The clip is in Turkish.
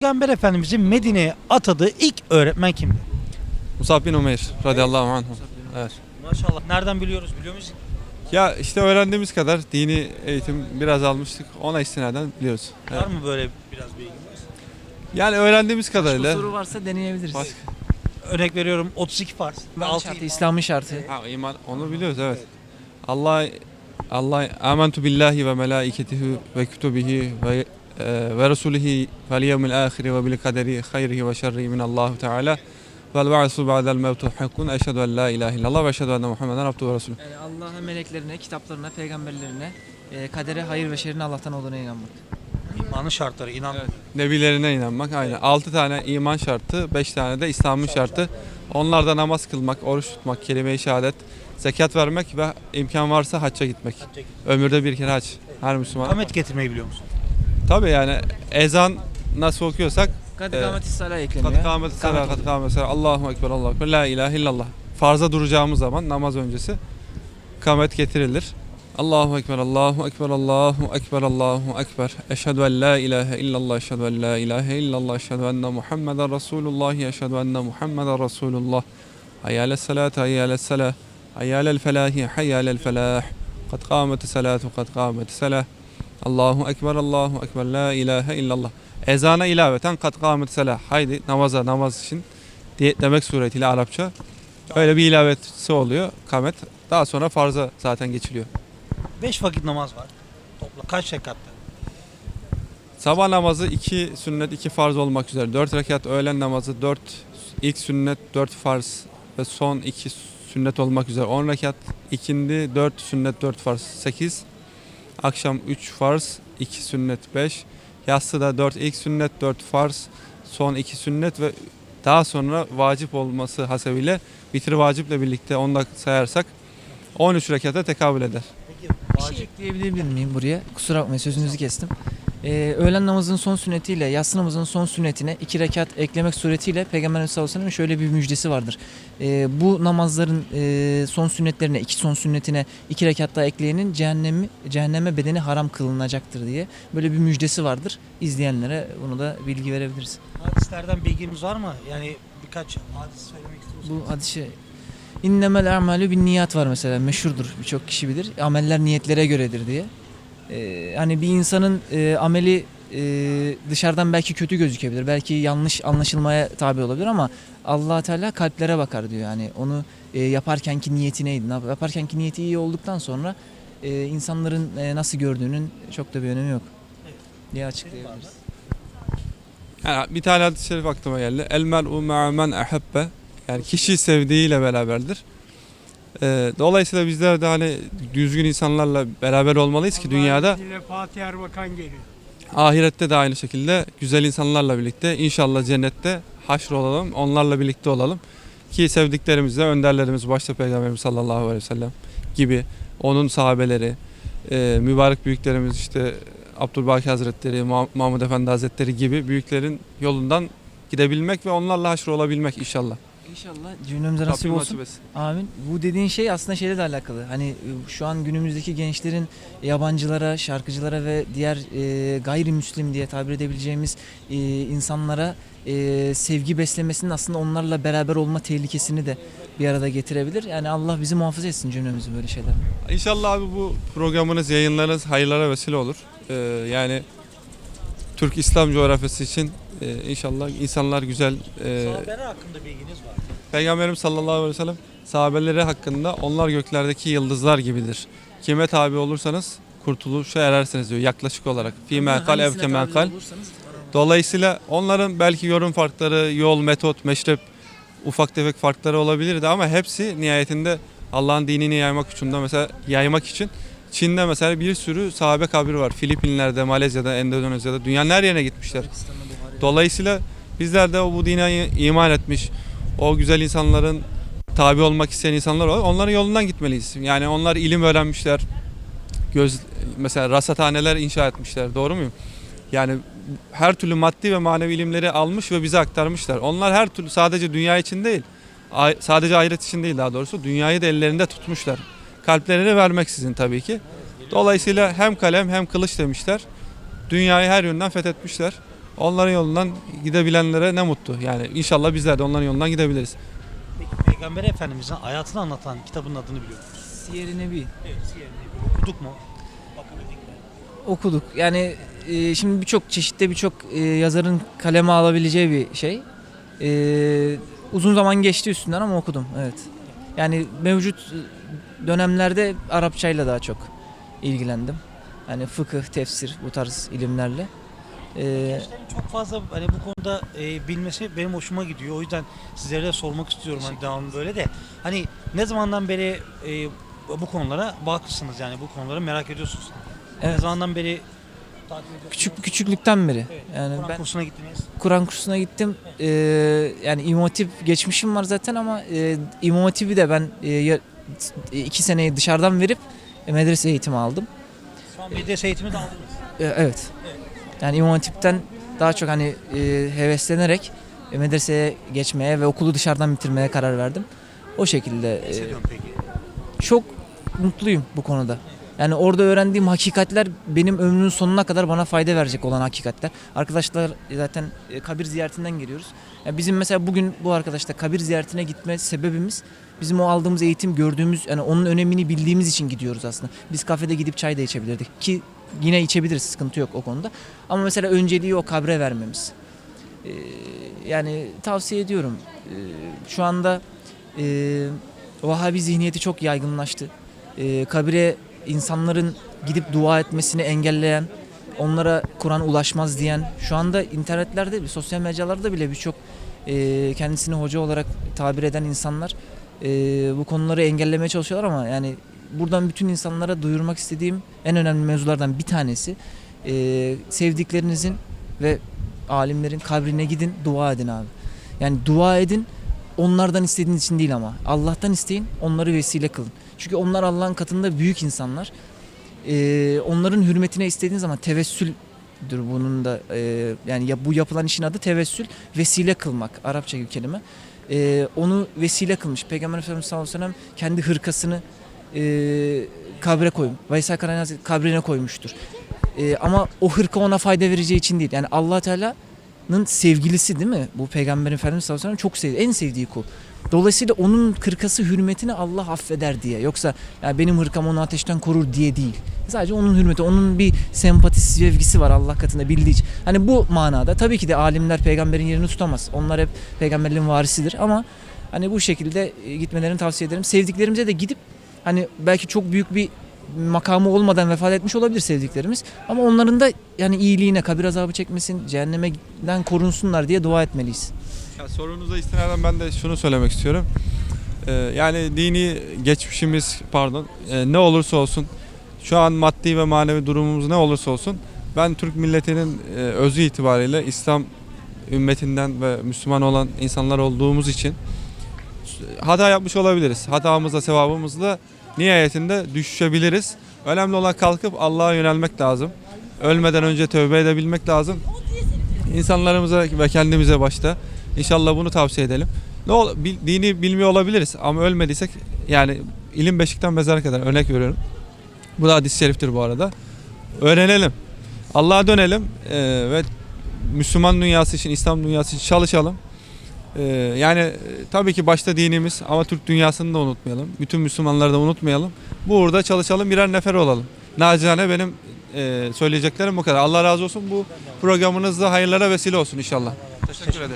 Peygamber Efendimizin Medine'ye atadığı ilk öğretmen kimdi? Musab bin Umeyr radıyallahu anh. Evet. Maşallah. Nereden biliyoruz biliyor musun? Ya işte öğrendiğimiz kadar dini eğitim biraz almıştık. Ona istinaden biliyoruz. Evet. Var mı böyle biraz bilginiz? Yani öğrendiğimiz kadarıyla soru varsa deneyebiliriz. Başka- Örnek veriyorum 32 farz ve İman 6 şartı, İslam'ın şartı. ha, iman onu biliyoruz evet. Allah Allah amentu billahi ve melaiketihi ve kütübihi ve ve resulihi vel yevmil ahiri ve bil kaderi hayrihi ve şerrihi min Allahu Teala vel ba'su ba'del mevtu hakkun eşhedü en la ilahe illallah ve eşhedü enne Muhammeden abduhu ve resulü. Yani Allah'a, meleklerine, kitaplarına, peygamberlerine, e, kadere, hayır ve şerrin Allah'tan olduğuna inanmak. imanın şartları inan. Evet. Nebilerine inanmak aynen. 6 tane iman şartı, 5 tane de İslam'ın şartı. Onlar da namaz kılmak, oruç tutmak, kelime-i şehadet, zekat vermek ve imkan varsa hacca gitmek. Ömürde bir kere hac. Her Müslüman. Ahmet getirmeyi biliyor musun? Tabii yani ezan nasıl okuyorsak Kad Evet. kâmeti salah ekleniyor. kat kâmet salat, kat kâmet salat, Allahu ekber, Allahu ekber, la ilahe illallah. Farza duracağımız zaman namaz öncesi kamet getirilir. Allahu ekber, Allahu ekber, Allahu ekber, Allahu ekber. Eşhedü en la ilahe illallah, eşhedü en la ilahe illallah, eşhedü enne Muhammeden Resulullah, eşhedü enne Muhammeden Resulullah. Hayyâle salat, hayyâle salah, hayyâle felahi, hayyâle felah. Kad kâmeti salatu, kad kâmeti salah. Allahu ekber, Allahu ekber, la ilahe illallah. Ezana ilaveten kat kâmeti salah. Haydi namaza, namaz için diye demek suretiyle Arapça. Öyle bir ilavesi oluyor kamet. Daha sonra farza zaten geçiliyor. 5 vakit namaz var. Topla kaç rekatta? Sabah namazı iki sünnet, iki farz olmak üzere. Dört rekat öğlen namazı, dört ilk sünnet, dört farz ve son iki sünnet olmak üzere. On rekat, ikindi, dört sünnet, dört farz, sekiz. Akşam üç farz, iki sünnet, beş. Yatsı da dört ilk sünnet, dört farz, son iki sünnet ve daha sonra vacip olması hasebiyle bitir vaciple birlikte onu da sayarsak 13 rekata tekabül eder. Peki Bir şey ekleyebilir miyim buraya? Kusura bakmayın sözünüzü kestim. Ee, öğlen namazının son sünnetiyle yatsı namazının son sünnetine iki rekat eklemek suretiyle Peygamber Efendimiz sallallahu şöyle bir müjdesi vardır. Ee, bu namazların e, son sünnetlerine, iki son sünnetine iki rekat daha ekleyenin cehennemi, cehenneme bedeni haram kılınacaktır diye böyle bir müjdesi vardır. İzleyenlere bunu da bilgi verebiliriz. hadislerden bilgimiz var mı? Yani birkaç hadis söylemek istiyorsan. Bu hadisi İnnemel a'malu bin niyat var mesela meşhurdur birçok kişi bilir. Ameller niyetlere göredir diye. Ee, hani bir insanın e, ameli e, dışarıdan belki kötü gözükebilir. Belki yanlış anlaşılmaya tabi olabilir ama allah Teala kalplere bakar diyor. Yani onu e, yaparkenki niyeti neydi? Ne yap- Yaparkenki niyeti iyi olduktan sonra e, insanların e, nasıl gördüğünün çok da bir önemi yok diye açıklayabiliriz. Yani bir tane hadis-i şerif aklıma geldi. El mer'u ma'a men ahabbe. Yani kişi sevdiğiyle beraberdir. Ee, dolayısıyla bizler de hani düzgün insanlarla beraber olmalıyız ki dünyada Fatih Erbakan geliyor. ahirette de aynı şekilde güzel insanlarla birlikte inşallah cennette haşr olalım, onlarla birlikte olalım. Ki sevdiklerimizle önderlerimiz başta Peygamberimiz sallallahu aleyhi ve sellem gibi onun sahabeleri, e, mübarek büyüklerimiz işte Abdülbaki Hazretleri, Mah- Mahmud Efendi Hazretleri gibi büyüklerin yolundan gidebilmek ve onlarla haşr olabilmek inşallah. İnşallah cümlemize nasip Rabbim olsun. nasip etsin. Amin. Bu dediğin şey aslında şeyle de alakalı. Hani e, şu an günümüzdeki gençlerin yabancılara, şarkıcılara ve diğer e, gayrimüslim diye tabir edebileceğimiz e, insanlara e, sevgi beslemesinin aslında onlarla beraber olma tehlikesini de bir arada getirebilir. Yani Allah bizi muhafaza etsin cümlemizi böyle şeyler. İnşallah abi bu programınız, yayınlarınız hayırlara vesile olur. Ee, yani Türk İslam coğrafyası için e, inşallah insanlar güzel e, Sahabeler hakkında bilginiz var. Peygamberimiz sallallahu aleyhi ve sellem sahabeleri hakkında onlar göklerdeki yıldızlar gibidir. Kime tabi olursanız kurtuluşa erersiniz diyor yaklaşık olarak. Fîmâ kal ev kemâ kal. Dolayısıyla onların belki yorum farkları, yol, metot, meşrep ufak tefek farkları olabilirdi ama hepsi nihayetinde Allah'ın dinini yaymak için de mesela yaymak için Çin'de mesela bir sürü sahabe kabri var. Filipinler'de, Malezya'da, Endonezya'da dünyanın her yerine gitmişler. Dolayısıyla bizler de bu dine iman etmiş, o güzel insanların tabi olmak isteyen insanlar var. Onların yolundan gitmeliyiz. Yani onlar ilim öğrenmişler. Göz mesela rasathaneler inşa etmişler. Doğru muyum? Yani her türlü maddi ve manevi ilimleri almış ve bize aktarmışlar. Onlar her türlü sadece dünya için değil, sadece ahiret için değil daha doğrusu dünyayı da ellerinde tutmuşlar. Kalplerini vermek sizin tabii ki. Dolayısıyla hem kalem hem kılıç demişler. Dünyayı her yönden fethetmişler. Onların yolundan gidebilenlere ne mutlu. Yani inşallah bizler de onların yolundan gidebiliriz. Peki Peygamber Efendimizin hayatını anlatan kitabın adını biliyor musunuz? Siyer-i Nebi Evet, Siyer-i Nebi. Okuduk mu? Bakabildik mi? okuduk. Yani e, şimdi birçok çeşitte birçok e, yazarın kaleme alabileceği bir şey. E, uzun zaman geçti üstünden ama okudum. Evet. Yani mevcut dönemlerde Arapçayla daha çok ilgilendim. Yani fıkıh, tefsir bu tarz ilimlerle. E, Gençlerin çok fazla hani bu konuda e, bilmesi benim hoşuma gidiyor. O yüzden sizlere de sormak istiyorum hani devamlı böyle de. Hani ne zamandan beri e, bu konulara vakıfsınız yani bu konuları merak ediyorsunuz. Ne evet. zamandan beri takip ediyorsunuz? Küçük küçüklükten beri. Evet. Yani Kur'an ben kursuna gittiniz. Kur'an kursuna gittim. Ee, yani İmam Hatip geçmişim var zaten ama e, İmam Hatip'i de ben e, ya- e, iki seneyi dışarıdan verip e, medrese eğitimi aldım. An medrese eğitimi de aldınız. E, evet. Yani İmam Hatip'ten daha çok hani e, heveslenerek e, medreseye geçmeye ve okulu dışarıdan bitirmeye karar verdim. O şekilde e, peki? çok mutluyum bu konuda. Yani orada öğrendiğim hakikatler benim ömrümün sonuna kadar bana fayda verecek olan hakikatler. Arkadaşlar zaten e, kabir ziyaretinden geliyoruz. Yani bizim mesela bugün bu arkadaşla kabir ziyaretine gitme sebebimiz bizim o aldığımız eğitim gördüğümüz yani onun önemini bildiğimiz için gidiyoruz aslında. Biz kafede gidip çay da içebilirdik ki yine içebiliriz sıkıntı yok o konuda. Ama mesela önceliği o kabre vermemiz. Ee, yani tavsiye ediyorum. Ee, şu anda e, Vahabi zihniyeti çok yaygınlaştı. Ee, kabire insanların gidip dua etmesini engelleyen, onlara Kur'an ulaşmaz diyen, şu anda internetlerde, sosyal mecralarda bile birçok e, kendisini hoca olarak tabir eden insanlar e, bu konuları engellemeye çalışıyorlar ama yani buradan bütün insanlara duyurmak istediğim en önemli mevzulardan bir tanesi e, sevdiklerinizin ve alimlerin kabrine gidin dua edin abi. Yani dua edin onlardan istediğiniz için değil ama Allah'tan isteyin onları vesile kılın. Çünkü onlar Allah'ın katında büyük insanlar. Ee, onların hürmetine istediğiniz zaman tevessüldür bunun da e, yani ya bu yapılan işin adı tevessül vesile kılmak Arapça bir kelime. Ee, onu vesile kılmış. Peygamber Efendimiz sallallahu aleyhi ve sellem kendi hırkasını e, kabre koymuş. Veysel Karayel Hazretleri kabrine koymuştur. Ee, ama o hırka ona fayda vereceği için değil. Yani Allah Teala'nın sevgilisi değil mi? Bu Peygamber Efendimiz sallallahu aleyhi ve sellem çok sevdiği, en sevdiği kul. Dolayısıyla onun kırkası hürmetini Allah affeder diye. Yoksa ya benim hırkam onu ateşten korur diye değil. Sadece onun hürmeti, onun bir sempatisi, sevgisi var Allah katında bildiği için. Hani bu manada tabii ki de alimler peygamberin yerini tutamaz. Onlar hep peygamberliğin varisidir ama hani bu şekilde e, gitmelerini tavsiye ederim. Sevdiklerimize de gidip hani belki çok büyük bir makamı olmadan vefat etmiş olabilir sevdiklerimiz. Ama onların da yani iyiliğine, kabir azabı çekmesin, cehennemden korunsunlar diye dua etmeliyiz. Ya sorunuza istinaden ben de şunu söylemek istiyorum. Ee, yani dini geçmişimiz pardon e, ne olursa olsun şu an maddi ve manevi durumumuz ne olursa olsun ben Türk milletinin e, özü itibariyle İslam ümmetinden ve Müslüman olan insanlar olduğumuz için hata yapmış olabiliriz. Hatamızla sevabımızla nihayetinde düşebiliriz. Önemli olan kalkıp Allah'a yönelmek lazım. Ölmeden önce tövbe edebilmek lazım. İnsanlarımıza ve kendimize başta İnşallah bunu tavsiye edelim. Ne ol, bil- dini bilmiyor olabiliriz ama ölmediysek yani ilim beşikten mezara kadar örnek veriyorum. Bu da hadis-i şeriftir bu arada. Öğrenelim. Allah'a dönelim eee, ve Müslüman dünyası için, İslam dünyası için çalışalım. Eee, yani e, tabii ki başta dinimiz ama Türk dünyasını da unutmayalım. Bütün Müslümanları da unutmayalım. Bu uğurda çalışalım, birer nefer olalım. Nacizane benim eee, söyleyeceklerim bu kadar. Allah razı olsun. Bu programınız da hayırlara vesile olsun inşallah. Teşekkür ederiz.